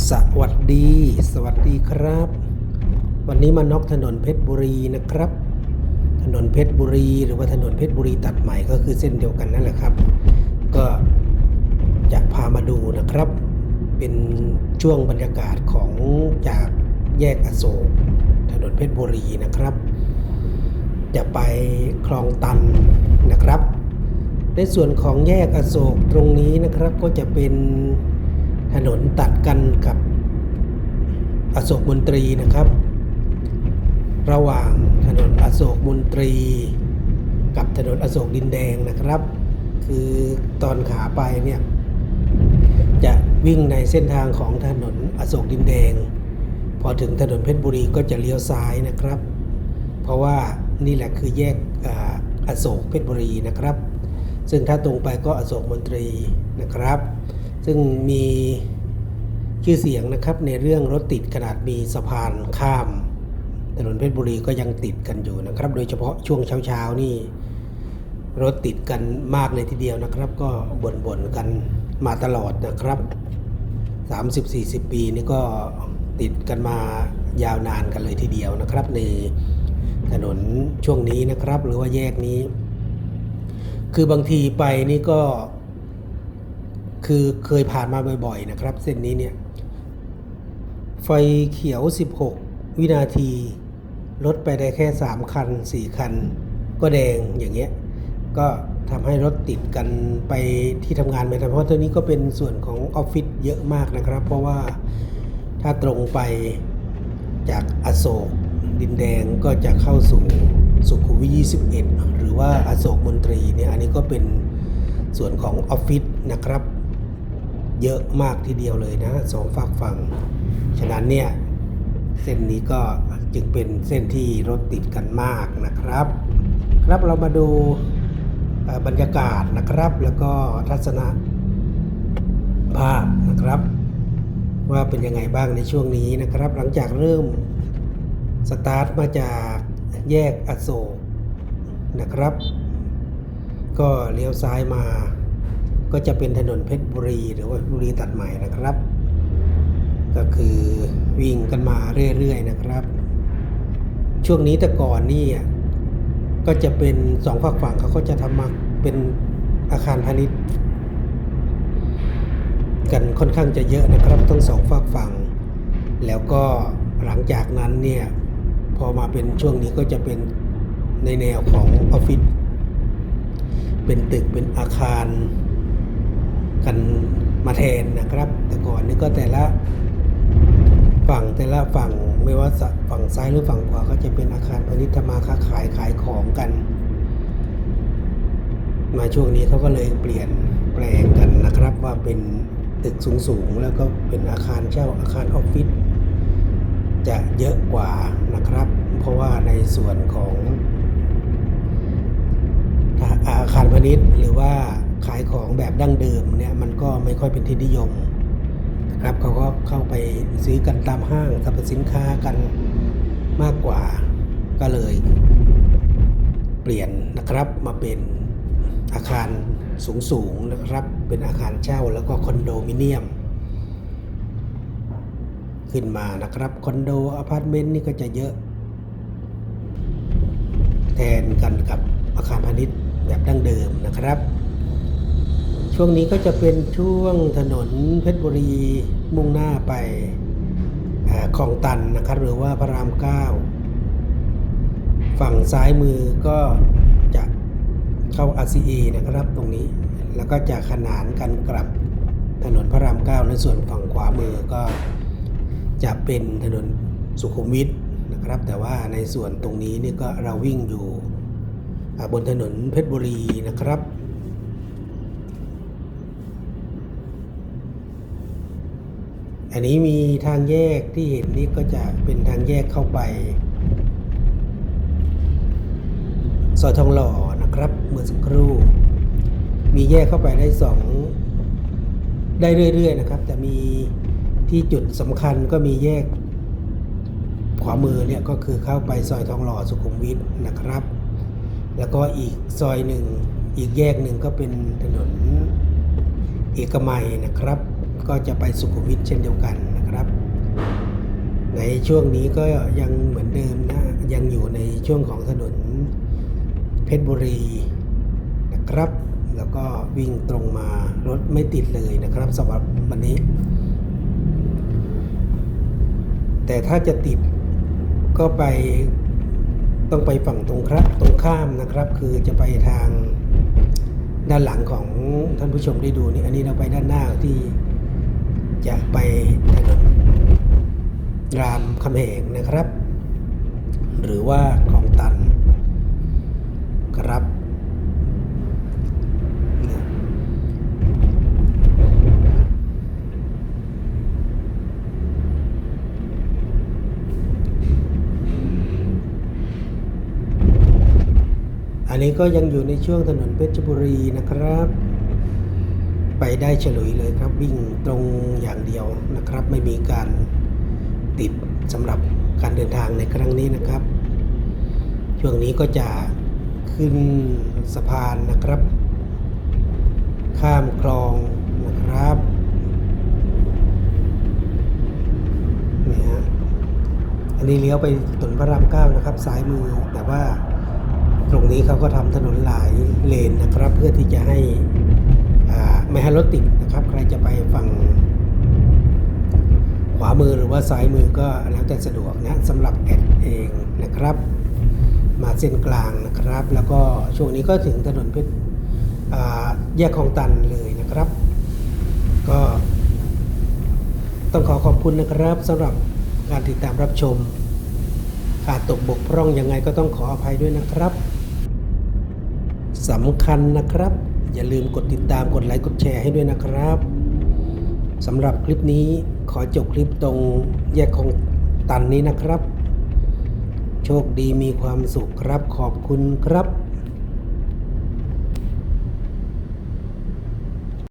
สวัสดี สวัสดีครับ วันนี้มานอกถนนเพชรบุรีนะครับ ถนนเพชรบุรี หรือว่าถนนเพชรบุรีตัดใหม่ก็คือเส้นเดียวกันนั่นแหละครับ ก็จะพามาดูนะครับ เป็นช่วงบรรยากาศของจากแยกอโศกถนนเพชรบุรีนะครับ จะไปคลองตันนะครับ ในส่วนของแยกอโศกตรงนี้นะครับก็จะเป็น ถนนตัดกันกับอโศกมนตรีนะครับ ระหว่างถนนอโศกมนตรี กับถนนอโศกดินแดงนะครับ คือตอนขาไปเนี่ยจะวิ่งในเส้นทางของถนนอโศกดินแดง พอถึงถนนเพชรบุรีก็จะเลี้ยวซ้ายนะครับ เพราะว่านี่แหละคือแยกออโศกเพชรบุรีนะครับ ซึ่งถ้าตรงไปก็อโศกมนตรีนะครับ ซึ่งมีชื่อเสียงนะครับในเรื่องรถติดขนาดมีสะพานข้าม ถนนเพชรบุรีก็ยังติดกันอยู่นะครับ โดยเฉพาะช่วงเช้าๆนี่รถติดกันมากเลยทีเดียวนะครับ ก็บ่นๆกันมาตลอดนะครับ 30-40 ปีนี่ก็ติดกันมายาวนานกันเลยทีเดียวนะครับ ในถนนช่วงนี้นะครับ หรือว่าแยกนี้ คือบางทีไปนี่ก็ คือเคยผ่านมาบ่อยๆนะครับ เส้นนี้เนี่ย ไฟเขียว 16 วินาทีรถไปได้แค่ 3 คัน 4 คัน ก็แดงอย่างเงี้ย ก็ทำให้รถติดกันไปที่ทำงานไม่ทันเพราะตัวนี้ก็เป็นส่วนของออฟฟิศเยอะมากนะครับ เพราะว่าถ้าตรงไปจากอโศกดินแดงก็จะเข้าสู่สุขุมวิท 21 หรือว่าอโศกมนตรีเนี่ยอันนี้ก็เป็นส่วนของออฟฟิศนะครับ เยอะมากทีเดียวเลยนะสองฝากฝั่ง ฉะนั้นเนี่ยเส้นนี้ก็จึงเป็นเส้นที่รถติดกันมากนะครับ ครับเรามาดูบรรยากาศนะครับ แล้วก็ทัศนะภาพนะครับ ว่าเป็นยังไงบ้างในช่วงนี้นะครับ หลังจากเริ่มสตาร์ทมาจากแยกอโศกนะครับ ก็เลี้ยวซ้ายมา ก็จะเป็นถนนเพชรบุรี หรือว่าบุรีตัดใหม่นะครับ ก็คือวิ่งกันมาเรื่อยๆนะครับ ช่วงนี้แต่ก่อนนี่อะก็จะเป็นสองฝั่งฝั่งเขาก็จะทำมาเป็นอาคารพาณิชย์ กันค่อนข้างจะเยอะนะครับทั้งสองฝากฝั่ง แล้วก็หลังจากนั้นเนี่ยพอมาเป็นช่วงนี้ก็จะเป็นในแนวของออฟฟิศเป็นตึกเป็นอาคาร กันมาแทนนะครับ แต่ก่อนนี่ก็แต่ละฝั่งแต่ละฝั่งไม่ว่าฝั่งซ้ายหรือฝั่งขวาก็จะเป็นอาคารพาณิชย์มาค้าขายขายของกัน มาช่วงนี้เขาก็เลยเปลี่ยนแปลงกันนะครับว่าเป็นตึกสูงๆแล้วก็เป็นอาคารเช่าอาคารออฟฟิศจะเยอะกว่านะครับ เพราะว่าในส่วนของอาคารพาณิชย์หรือว่า ขายของแบบดั้งเดิมเนี่ยมันก็ไม่ค่อยเป็นที่นิยมนะครับเขาก็เข้าไปซื้อกันตามห้างสรรพสินค้ากันมากกว่าก็เลย เปลี่ยนนะครับมาเป็นอาคารสูงๆนะครับ เป็นอาคารเช่าแล้วก็คอนโดมิเนียม ขึ้นมานะครับคอนโดอพาร์ตเมนต์นี่ก็จะเยอะ แทนกันกับอาคารพาณิชย์แบบดั้งเดิมนะครับ ช่วงนี้ก็จะเป็นช่วงถนนเพชรบุรีมุ่งหน้าไปคลองตันนะครับ หรือว่าพระรามเก้าฝั่งซ้ายมือก็จะเข้า RCA นะครับตรงนี้ แล้วก็จะขนานกันกลับถนนพระรามเก้าในส่วนฝั่งขวามือก็จะเป็นถนนสุขุมวิทนะครับ แต่ว่าในส่วนตรงนี้นี่ก็เราวิ่งอยู่บนถนนเพชรบุรีนะครับ อันนี้มีทางแยกที่เห็นนี่ก็จะเป็นทางแยกเข้าไปซอยทองหล่อนะครับเมื่อสักครู่ มีแยกเข้าไปได้สองได้เรื่อยๆนะครับ แต่มีที่จุดสำคัญก็มีแยก ขวามือเนี่ยก็คือเข้าไปซอยทองหล่อสุขุมวิทนะครับ แล้วก็อีกซอยหนึ่งอีกแยกหนึ่งก็เป็นถนนเอกมัยนะครับ ก็จะไปสุขุมวิทเช่นเดียวกันนะครับ ในช่วงนี้ก็ยังเหมือนเดิมนะยังอยู่ในช่วงของถนนเพชรบุรีนะครับ แล้วก็วิ่งตรงมารถไม่ติดเลยนะครับสำหรับวันนี้ แต่ถ้าจะติดก็ไปต้องไปฝั่งตรงครับตรงข้ามนะครับ คือจะไปทางด้านหลังของท่านผู้ชมได้ดูนี่อันนี้เราไปด้านหน้าที่ จะไปถนนรามคำแหงนะครับ หรือว่าคลองตันครับอันนี้ก็ยังอยู่ในช่วงถนนเพชรบุรีนะครับ ไปได้เฉลุยเลยครับ วิ่งตรงอย่างเดียวนะครับ ไม่มีการติดสำหรับการเดินทางในครั้งนี้นะครับ ช่วงนี้ก็จะขึ้นสะพานนะครับ ข้ามคลองนะครับนี่ฮะอันนี้เลี้ยวไปถนนพระรามเก้านะครับซ้ายมือแต่ว่าตรงนี้เขาก็ทำถนนหลายเลนนะครับ เพื่อที่จะให้ ไม่ให้รถติดนะครับใครจะไปฝั่งขวามือหรือว่าซ้ายมือก็แล้วแต่สะดวกนะสำหรับแอดเองนะครับ มาเส้นกลางนะครับ แล้วก็ช่วงนี้ก็ถึงถนนเพชรแยกคลองตันเลยนะครับ ก็ต้องขอขอบคุณนะครับสำหรับการติดตามรับชมขาดตกบกพร่องยังไงก็ต้องขออภัยด้วยนะครับสำคัญนะครับ อย่าลืมกดติดตามกดไลค์กดแชร์ให้ด้วยนะครับสำหรับคลิปนี้ขอจบคลิปตรงแยกของตันนี้นะครับ โชคดีมีความสุขครับขอบคุณครับ